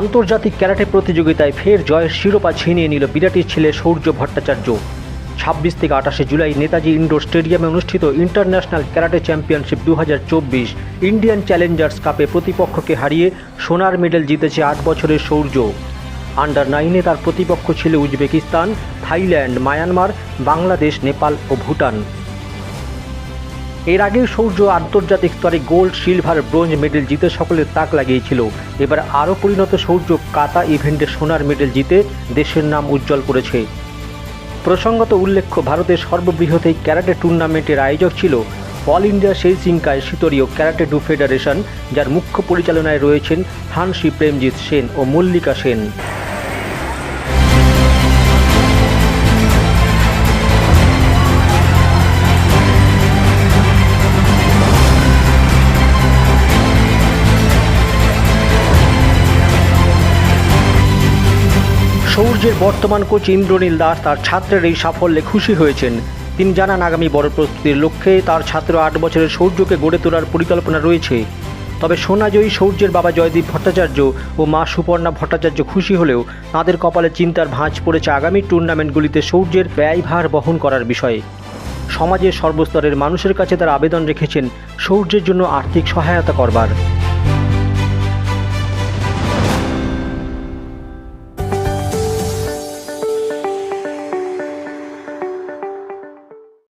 আন্তর্জাতিক ক্যারাটে প্রতিযোগিতায় ফের জয়ের শিরোপা ছিনিয়ে নিল বিরাটির ছেলে সৌর্য ভট্টাচার্য। ছাব্বিশ থেকে আঠাশে জুলাই নেতাজি ইন্ডোর স্টেডিয়ামে অনুষ্ঠিত ইন্টারন্যাশনাল ক্যারাটে চ্যাম্পিয়নশিপ দু হাজার চব্বিশ ইন্ডিয়ান চ্যালেঞ্জার্স কাপে প্রতিপক্ষকে হারিয়ে সোনার মেডেল জিতেছে আট বছরের সৌর্য। আন্ডার নাইনে তার প্রতিপক্ষ ছিল Uzbekistan, Thailand, Myanmar, Bangladesh, Nepal ও ভুটান। এর আগে সৌর্য আন্তর্জাতিক স্তরে গোল্ড, সিলভার, ব্রোঞ্জ মেডেল জিতে সকলের তাক লাগিয়েছিল। এবার আরও পরিণত সৌর্য কাতা ইভেন্টে সোনার মেডেল জিতে দেশের নাম উজ্জ্বল করেছে। প্রসঙ্গত উল্লেখ্য, ভারতের সর্ববৃহৎ এই ক্যারাটে টুর্নামেন্টের আয়োজক ছিল all India Seishinkai Shitoryu karate do federation, যার মুখ্য পরিচালনায় রয়েছেন হানসি প্রেমজিৎ সেন ও মল্লিকা সেন। সৌর্যের বর্তমান কোচ ইন্দ্রনীল দাস তার ছাত্রের এই সাফল্যে খুশি হয়েছেন। তিনি জানান, আগামী বড় প্রস্তুতির লক্ষ্যে তার ছাত্র আট বছরের সৌর্যকে গড়ে তোলার পরিকল্পনা রয়েছে। তবে সোনাজয়ী সৌর্যের বাবা জয়দীপ ভট্টাচার্য ও মা সুপর্ণা ভট্টাচার্য খুশি হলেও তাঁদের কপালে চিন্তার ভাঁজ পড়েছে আগামী টুর্নামেন্টগুলিতে সৌর্যের ব্যয়ভার বহন করার বিষয়ে। সমাজের সর্বস্তরের মানুষের কাছে তার আবেদন রেখেছেন সৌর্যের জন্য আর্থিক সহায়তা করবার।